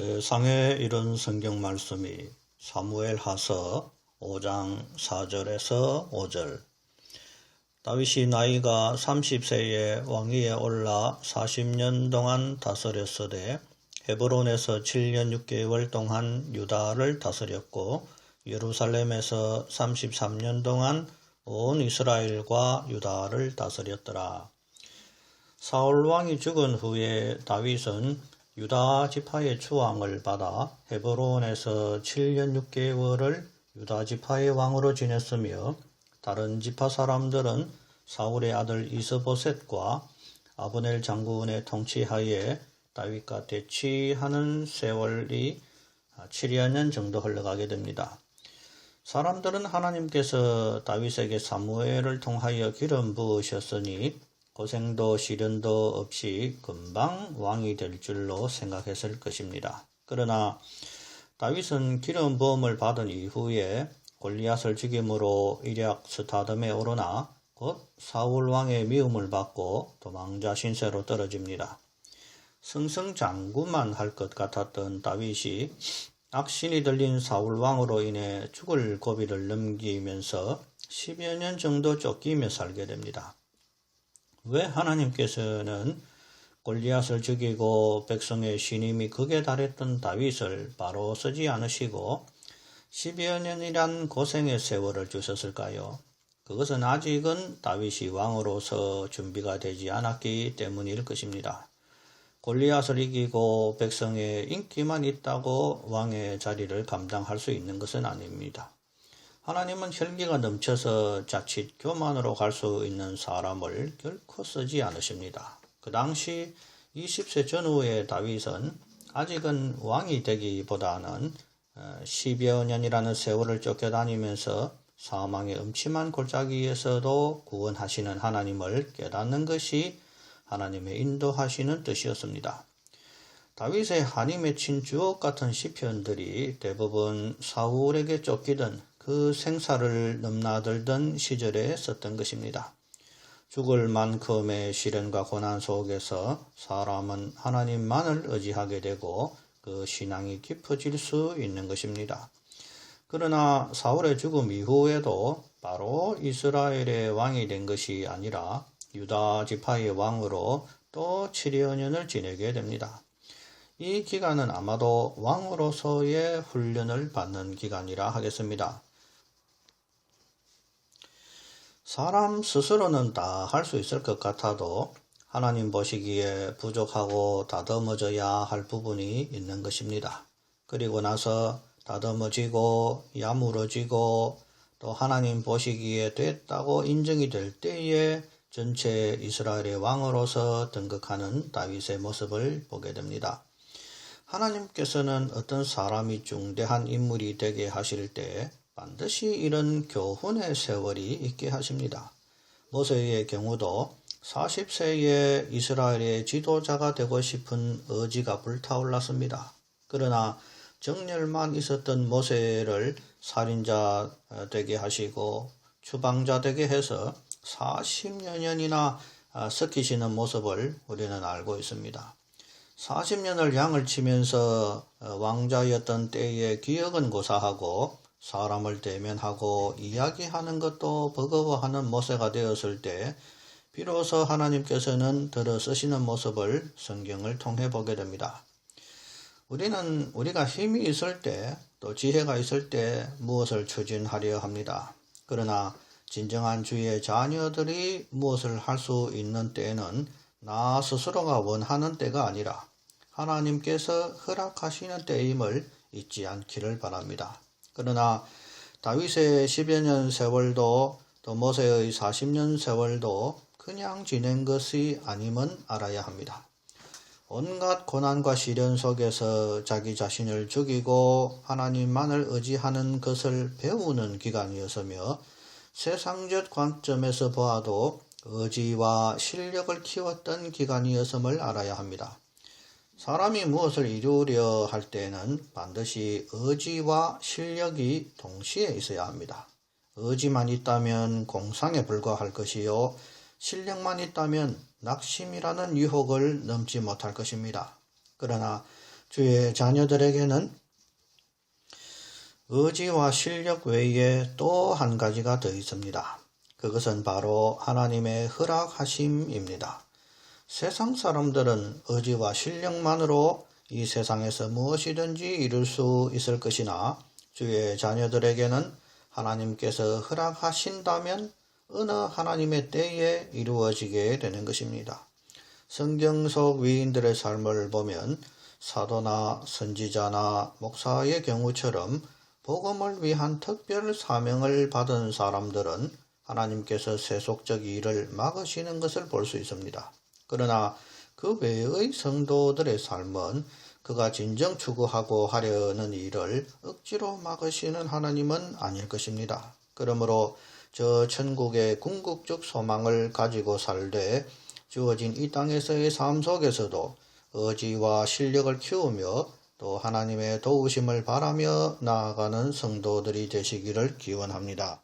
세상에 이런 성경 말씀이 사무엘 하서 5장 4절에서 5절 다윗이 나이가 30세에 왕위에 올라 40년 동안 다스렸으되 헤브론에서 7년 6개월 동안 유다를 다스렸고 예루살렘에서 33년 동안 온 이스라엘과 유다를 다스렸더라. 사울 왕이 죽은 후에 다윗은 유다 지파의 추왕을 받아 헤브론에서 7년 6개월을 유다 지파의 왕으로 지냈으며 다른 지파 사람들은 사울의 아들 이스보셋과 아브넬 장군의 통치하에 다윗과 대치하는 세월이 7여 년 정도 흘러가게 됩니다. 사람들은 하나님께서 다윗에게 사무엘을 통하여 기름 부으셨으니 고생도 시련도 없이 금방 왕이 될 줄로 생각했을 것입니다. 그러나 다윗은 기름 부음을 받은 이후에 골리앗을 죽임으로 이략 스타덤에 오르나 곧 사울 왕의 미움을 받고 도망자 신세로 떨어집니다. 승승장구만 할 것 같았던 다윗이 악신이 들린 사울 왕으로 인해 죽을 고비를 넘기면서 10여 년 정도 쫓기며 살게 됩니다. 왜 하나님께서는 골리앗을 죽이고 백성의 신임이 극에 달했던 다윗을 바로 쓰지 않으시고 10여 년이란 고생의 세월을 주셨을까요? 그것은 아직은 다윗이 왕으로서 준비가 되지 않았기 때문일 것입니다. 골리앗을 이기고 백성의 인기만 있다고 왕의 자리를 감당할 수 있는 것은 아닙니다. 하나님은 혈기가 넘쳐서 자칫 교만으로 갈 수 있는 사람을 결코 쓰지 않으십니다. 그 당시 20세 전후의 다윗은 아직은 왕이 되기보다는 10여 어, 년이라는 세월을 쫓겨다니면서 사망의 음침한 골짜기에서도 구원하시는 하나님을 깨닫는 것이 하나님의 인도하시는 뜻이었습니다. 다윗의 한이 맺힌 주옥 같은 시편들이 대부분 사울에게 쫓기던 그 생사를 넘나들던 시절에 썼던 것입니다. 죽을 만큼의 시련과 고난 속에서 사람은 하나님만을 의지하게 되고 그 신앙이 깊어질 수 있는 것입니다. 그러나 사울의 죽음 이후에도 바로 이스라엘의 왕이 된 것이 아니라 유다 지파의 왕으로 또 7여 년을 지내게 됩니다. 이 기간은 아마도 왕으로서의 훈련을 받는 기간이라 하겠습니다. 사람 스스로는 다 할 수 있을 것 같아도 하나님 보시기에 부족하고 다듬어져야 할 부분이 있는 것입니다. 그리고 나서 다듬어지고 야무러지고 또 하나님 보시기에 됐다고 인정이 될 때에 전체 이스라엘의 왕으로서 등극하는 다윗의 모습을 보게 됩니다. 하나님께서는 어떤 사람이 중대한 인물이 되게 하실 때 반드시 이런 교훈의 세월이 있게 하십니다. 모세의 경우도 40세에 이스라엘의 지도자가 되고 싶은 의지가 불타올랐습니다. 그러나 정렬만 있었던 모세를 살인자 되게 하시고 추방자 되게 해서 40여 년이나 섞이시는 모습을 우리는 알고 있습니다. 40년을 양을 치면서 왕자였던 때의 기억은 고사하고 사람을 대면하고 이야기하는 것도 버거워하는 모세가 되었을 때 비로소 하나님께서는 들어 쓰시는 모습을 성경을 통해 보게 됩니다. 우리는 우리가 힘이 있을 때 또 지혜가 있을 때 무엇을 추진하려 합니다. 그러나 진정한 주의 자녀들이 무엇을 할 수 있는 때에는 나 스스로가 원하는 때가 아니라 하나님께서 허락하시는 때임을 잊지 않기를 바랍니다. 그러나 다윗의 10여 년 세월도 또 모세의 40년 세월도 그냥 지낸 것이 아님은 알아야 합니다. 온갖 고난과 시련 속에서 자기 자신을 죽이고 하나님만을 의지하는 것을 배우는 기간이었으며 세상적 관점에서 보아도 의지와 실력을 키웠던 기간이었음을 알아야 합니다. 사람이 무엇을 이루려 할 때는 반드시 의지와 실력이 동시에 있어야 합니다. 의지만 있다면 공상에 불과할 것이요. 실력만 있다면 낙심이라는 유혹을 넘지 못할 것입니다. 그러나 주의 자녀들에게는 의지와 실력 외에 또 한 가지가 더 있습니다. 그것은 바로 하나님의 허락하심입니다. 세상 사람들은 의지와 실력만으로 이 세상에서 무엇이든지 이룰 수 있을 것이나 주의 자녀들에게는 하나님께서 허락하신다면 어느 하나님의 때에 이루어지게 되는 것입니다. 성경 속 위인들의 삶을 보면 사도나 선지자나 목사의 경우처럼 복음을 위한 특별 사명을 받은 사람들은 하나님께서 세속적 일을 막으시는 것을 볼 수 있습니다. 그러나 그 외의 성도들의 삶은 그가 진정 추구하고 하려는 일을 억지로 막으시는 하나님은 아닐 것입니다. 그러므로 저 천국의 궁극적 소망을 가지고 살되 주어진 이 땅에서의 삶 속에서도 의지와 실력을 키우며 또 하나님의 도우심을 바라며 나아가는 성도들이 되시기를 기원합니다.